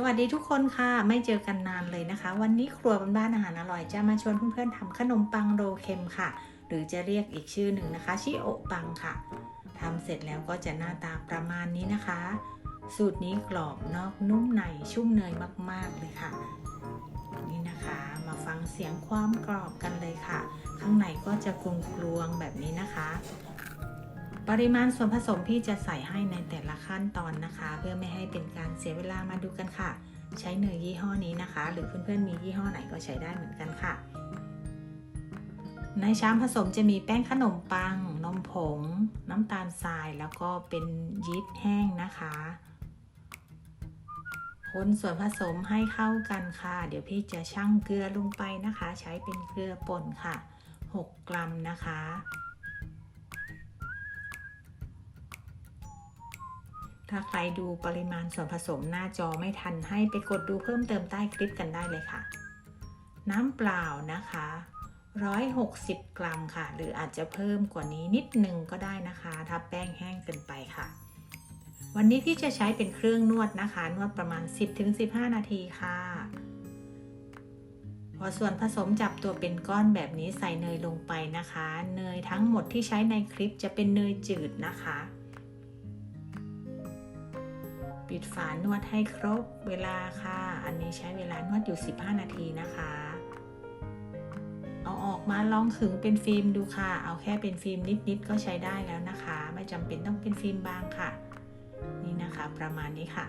สวัสดีทุกคนค่ะ ไม่เจอกันนานเลยนะคะ วันนี้ครัวบ้านอาหารอร่อยจะมาชวนเพื่อนๆทำขนมปังโรเค็มค่ะ หรือจะเรียกอีกชื่อหนึ่งนะคะ ชิโอปังค่ะทำเสร็จแล้วก็จะหน้าตาประมาณนี้นะคะ สูตรนี้กรอบนอกนุ่มในชุ่มเนยมากๆเลยค่ะ นี่นะคะมาฟังเสียงความกรอบกันเลยค่ะ ข้างในก็จะกลวงๆแบบนี้นะคะ ปริมาณส่วนผสมพี่จะใส่ให้ในแต่ละขั้นตอนนะคะ เพื่อไม่ให้เป็นการเสียเวลามาดูกันค่ะ ใช้เนยยี่ห้อนี้นะคะ หรือเพื่อนๆมียี่ห้อไหนก็ใช้ได้เหมือนกันค่ะ ในชามผสมจะมีแป้งขนมปัง นมผง น้ำตาลทรายแล้วก็เป็นยีสต์แห้งนะคะคนส่วนผสมให้เข้ากันค่ะ เดี๋ยวพี่จะชั่งเกลือลงไปนะคะ ใช้เป็นเกลือป่นค่ะ 6 กรัมนะคะ ถ้าใครดูปริมาณส่วนผสมหน้าจอไม่ทันให้ไปกดดูเพิ่มเติมใต้คลิปกันได้เลยค่ะ น้ำเปล่านะคะ 160 กรัมค่ะ หรืออาจจะเพิ่มกว่านี้นิดนึงก็ได้นะคะ ถ้าแป้งแห้งเกินไปค่ะ วันนี้พี่จะใช้เป็นเครื่องนวดนะคะ นวดประมาณ 10-15 นาทีค่ะ พอส่วนผสมจับตัวเป็นก้อนแบบนี้ใส่เนยลงไปนะคะ เนยทั้งหมดที่ใช้ในคลิปจะเป็นเนยจืดนะคะ ปิดฝานวดให้ครบเวลาค่ะ อันนี้ใช้เวลานวดอยู่ 15 นาทีนะคะ เอาออกมาลองขึงเป็นฟิล์มดูค่ะ เอาแค่เป็นฟิล์มนิดๆก็ใช้ได้แล้วนะคะ ไม่จำเป็นต้องเป็นฟิล์มบางค่ะ นี่นะคะประมาณนี้ค่ะ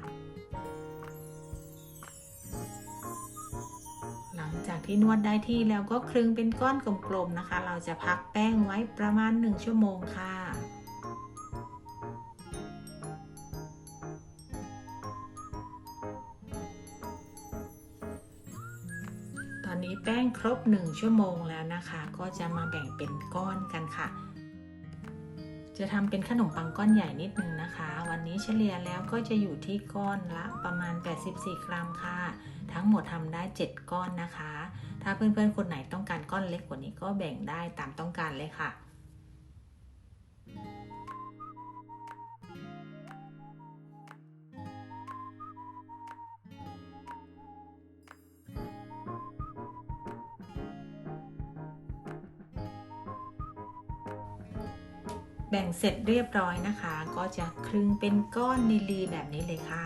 หลังจากที่นวดได้ที่แล้วก็คลึงเป็นก้อนกลมๆนะคะ เราจะพักแป้งไว้ประมาณ 1 ชั่วโมงค่ะ นนี้แป้งครบ 1 ชั่วโมงแล้วนะคะ ก็จะมาแบ่งเป็นก้อนกันค่ะ จะทำเป็นขนมปังก้อนใหญ่นิดนึงนะคะ วันนี้เฉลี่ยแล้วก็จะอยู่ที่ก้อนละประมาณ 84 กรัมค่ะ ทั้งหมดทำได้ 7 ก้อนนะคะ ถ้าเพื่อนๆคนไหนต้องการก้อนเล็กกว่านี้ก็แบ่งได้ตามต้องการเลยค่ะ แบ่งเสร็จเรียบร้อยนะคะ ก็จะคลึงเป็นก้อนลีๆแบบนี้เลยค่ะ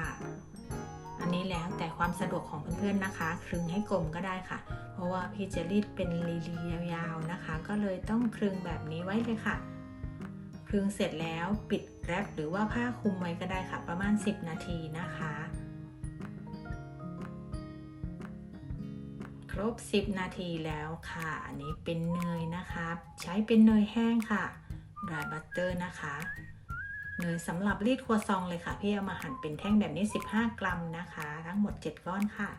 อันนี้แล้วแต่ความสะดวกของเพื่อนๆนะคะ คลึงให้กลมก็ได้ค่ะ เพราะว่าพี่จะรีดเป็นลีๆยาวๆนะคะ ก็เลยต้องคลึงแบบนี้ไว้เลยค่ะ คลึงเสร็จแล้วปิดแรปหรือว่าผ้าคลุมไว้ก็ได้ค่ะ ประมาณ 10 นาทีนะคะ ครบ 10 นาทีแล้วค่ะ อันนี้เป็นเนยนะคะ ใช้เป็นเนยแห้งค่ะ ดรายบัตเตอร์นะคะเนยสำหรับรีดครัวซองเลยค่ะ พี่เอามาหั่นเป็นแท่งแบบนี้ 15 กรัมนะคะ ทั้งหมด 7 ก้อนค่ะ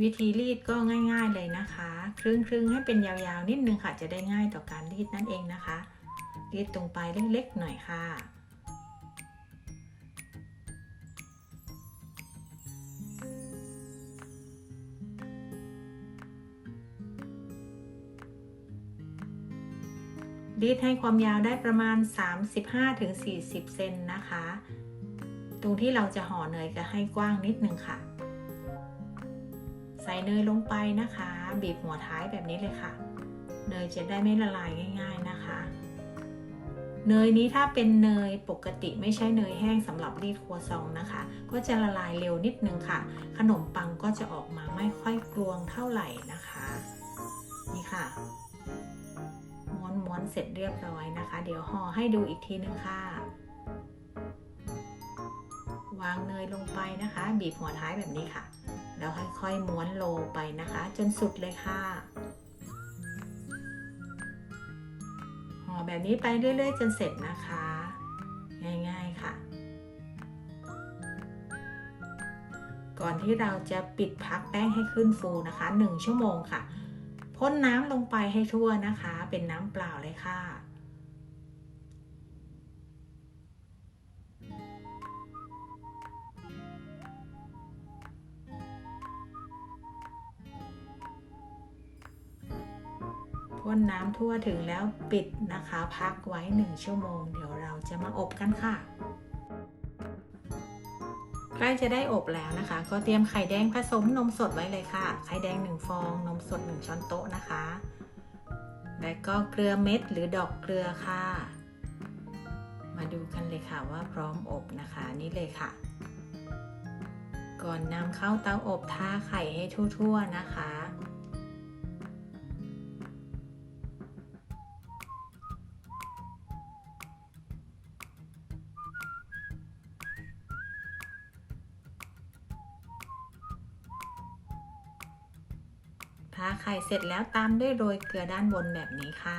วิธีรีดก็ง่าย ๆเลยนะคะ ครึ่งครึ่งๆให้เป็นยาวๆนิดนึงค่ะ จะได้ง่ายต่อการรีดนั่นเองนะคะ รีดตรงปลายเล็กๆหน่อยค่ะ รีดให้ความยาวได้ประมาณ 35-40 เซนนะคะ ตรงที่เราจะห่อเนยก็ให้กว้างนิดนึงค่ะ ใส่เนยลงไปนะคะ บีบหัวท้ายแบบนี้เลยค่ะ เนยจะได้ไม่ละลายง่าย ๆนะคะ เนยนี้ถ้าเป็นเนยปกติไม่ใช่เนยแห้งสำหรับรีดครัวซองนะคะ ก็จะละลายเร็วนิดนึงค่ะ ขนมปังก็จะออกมาไม่ค่อยกลวงเท่าไหร่นะคะ นี่ค่ะ ม้วนเสร็จเรียบร้อยนะคะ เดี๋ยวห่อให้ดูอีกทีนึงค่ะ วางเนยลงไปนะคะ บีบหัวท้ายแบบนี้ค่ะ แล้วค่อยๆม้วนโลไปนะคะ จนสุดเลยค่ะห่อแบบนี้ไปเรื่อยๆ จนเสร็จนะคะ ง่ายๆค่ะก่อนที่เราจะปิดพักแป้งให้ขึ้นฟูนะคะ 1 ชั่วโมงค่ะ พ่นน้ำลงไปให้ทั่วนะคะ เป็นน้ำเปล่าเลยค่ะ พ่นนน้ำทั่วถึงแล้วปิดนะคะ พักไว้ 1 ชั่วโมง เดี๋ยวเราจะมาอบกันค่ะ ใกล้จะได้อบแล้วนะคะ ก็เตรียมไข่แดงผสมนมสดไว้เลยค่ะ ไข่แดง 1 ฟอง นมสด 1 ช้อนโต๊ะนะคะ และก็เกลือเม็ดหรือดอกเกลือค่ะ มาดูกันเลยค่ะว่าพร้อมอบนะคะ นี่เลยค่ะ ก่อนนำเข้าเตาอบทาไข่ให้ทั่วๆนะคะ ทาไข่เสร็จแล้วตามด้วยโรยเกลือด้านบนแบบนี้ค่ะ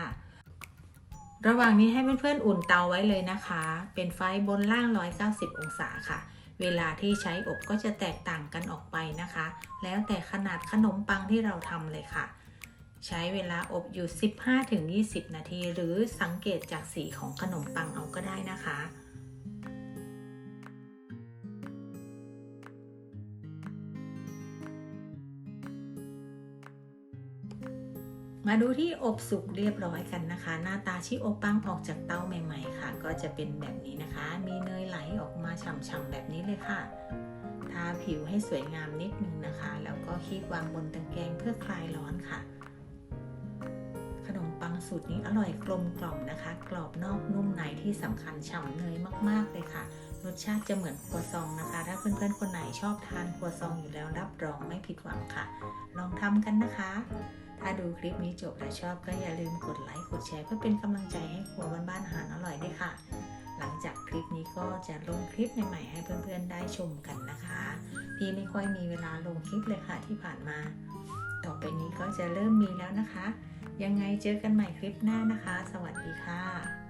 ระหว่างนี้ให้เพื่อนๆอุ่นเตาไว้เลยนะคะ เป็นไฟบนล่าง 190 องศาค่ะ เวลาที่ใช้อบก็จะแตกต่างกันออกไปนะคะ แล้วแต่ขนาดขนมปังที่เราทำเลยค่ะ ใช้เวลาอบอยู่ 15-20 นาที หรือสังเกตจากสีของขนมปังเอาก็ได้นะคะ มาดูที่อบสุกเรียบร้อยกันนะคะ หน้าตาชิโอปังออกจากเตาใหม่ ๆ ค่ะ ก็จะเป็นแบบนี้นะคะ มีเนยไหลออกมาฉ่ำๆแบบนี้เลยค่ะ ทาผิวให้สวยงามนิดนึงนะคะ แล้วก็คีบวางบนตะแกรงเพื่อคลายร้อนค่ะ ขนมปังสูตรนี้อร่อยกลมกล่อมนะคะ กรอบนอกนุ่มในที่สำคัญฉ่ำเนยมากๆเลยค่ะ รสชาติจะเหมือนครัวซองนะคะ ถ้าเพื่อนๆคนไหนชอบทานครัวซองอยู่แล้วรับรองไม่ผิดหวังค่ะ ลองทำกันนะคะ ถ้าดูคลิปนี้จบและชอบก็อย่าลืมกดไลค์กดแชร์เพื่อเป็นกำลังใจให้ครัวบ้านๆอาหารอร่อยด้วยค่ะ หลังจากคลิปนี้ก็จะลงคลิปใหม่ๆให้เพื่อนๆได้ชมกันนะคะพี่ไม่ค่อยมีเวลาลงคลิปเลยค่ะที่ผ่านมา ต่อไปนี้ก็จะเริ่มมีแล้วนะคะ ยังไงเจอกันใหม่คลิปหน้านะคะ สวัสดีค่ะ